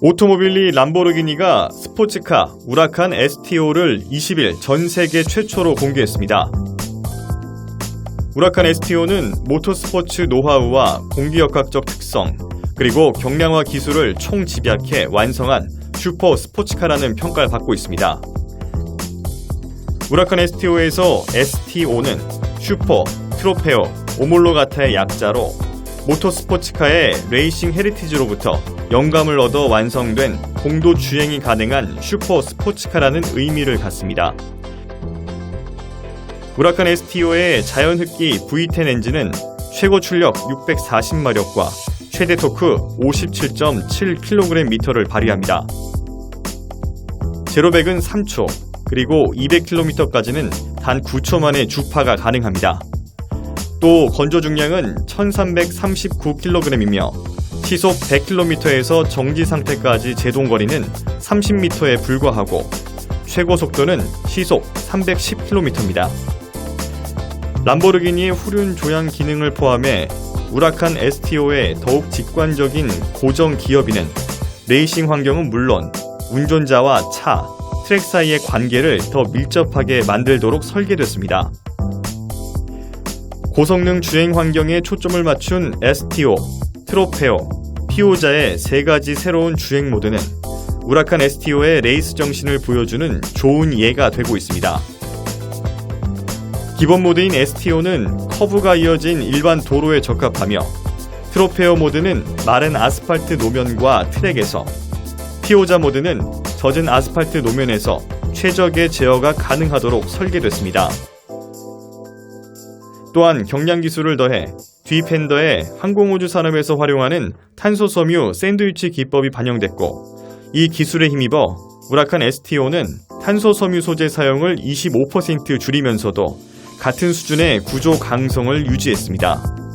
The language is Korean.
오토모빌리 람보르기니가 스포츠카 우라칸 STO를 20일 전 세계 최초로 공개했습니다. 우라칸 STO는 모터스포츠 노하우와 공기역학적 특성, 그리고 경량화 기술을 총 집약해 완성한 슈퍼 스포츠카라는 평가를 받고 있습니다. 우라칸 STO에서 STO는 슈퍼, 트로페오, 오몰로가타의 약자로 모터스포츠카의 레이싱 헤리티지로부터 영감을 얻어 완성된 공도 주행이 가능한 슈퍼 스포츠카라는 의미를 갖습니다. 우라칸 STO의 자연흡기 V10 엔진은 최고 출력 640마력과 최대 토크 57.7kgm를 발휘합니다. 제로백은 3초, 그리고 200km까지는 단 9초 만에 주파가 가능합니다. 또 건조 중량은 1339kg이며 시속 100km에서 정지 상태까지 제동 거리는 30m에 불과하고 최고 속도는 시속 310km입니다. 람보르기니의 후륜 조향 기능을 포함해 우라칸 STO의 더욱 직관적인 고정 기어비는 레이싱 환경은 물론 운전자와 차, 트랙 사이의 관계를 더 밀접하게 만들도록 설계됐습니다. 고성능 주행 환경에 초점을 맞춘 STO, 트로페오, 피오자의 세 가지 새로운 주행 모드는 우라칸 STO의 레이스 정신을 보여주는 좋은 예가 되고 있습니다. 기본 모드인 STO는 커브가 이어진 일반 도로에 적합하며 트로페오 모드는 마른 아스팔트 노면과 트랙에서 피오자 모드는 젖은 아스팔트 노면에서 최적의 제어가 가능하도록 설계됐습니다. 또한 경량 기술을 더해 뒤 팬더에 항공우주 산업에서 활용하는 탄소 섬유 샌드위치 기법이 반영됐고 이 기술에 힘입어 우라칸 STO는 탄소 섬유 소재 사용을 25% 줄이면서도 같은 수준의 구조 강성을 유지했습니다.